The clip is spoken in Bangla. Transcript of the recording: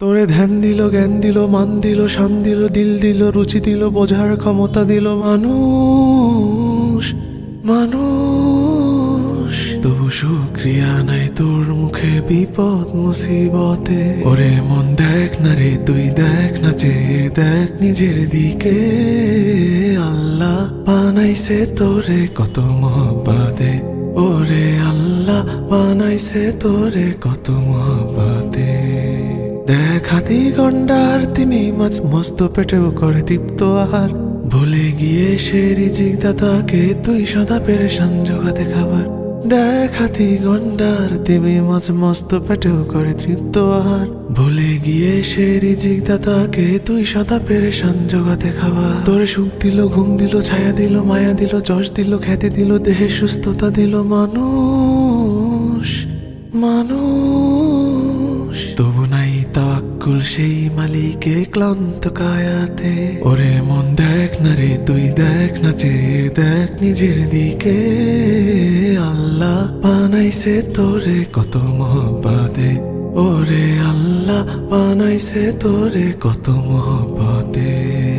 তোরে ধ্যান দিল, জ্ঞান দিল, মান দিল, শান দিল দিল দিল, রুচি দিল, বোঝার ক্ষমতা দিল। মানুষ মানুষ। তবু শুক্রিয়া নাই তোর মুখে বিপদ মুসিবতে। ওরে মন দেখ না রে, তুই দেখ না, যে দেখ নিজের দিকে। আল্লাহ বানাইছে তোরে কত মহব্বতে। ওরে আল্লাহ বানাইছে তোরে কত মহব্বতে। দেখ হাতি গন্ডার তিনি মাছ মস্ত পেটেও করে দীপ্ত আহার। ভুলে গিয়ে সে রিজিক দাতাকে তুই সদা পেরেশান জোগাতে খাবার। দেখ হাতি গন্ডার তিমি মাছ মস্ত পেটেও করে তৃপ্ত আহার। ভুলে গিয়ে সে রিজিক দাতাকে তুই সদা পেরেশান জোগাতে খাবার। তোরে সুখ দিল, ঘুম দিল, ছায়া দিল, মায়া দিল, যশ দিল, খ্যাতি দিল, দেহে সুস্থতা দিল মানুষ মানুষ। তবু সেই মালিকে ক্লান্ত কায়াতে। ওরে মন দেখ না রে, তুই দেখ না যে, দেখ নিজের দিকে। আল্লাহ বানাইছে তোরে কত মহব্বতে। ওরে আল্লাহ বানাইছে তোরে কত মহব্বতে।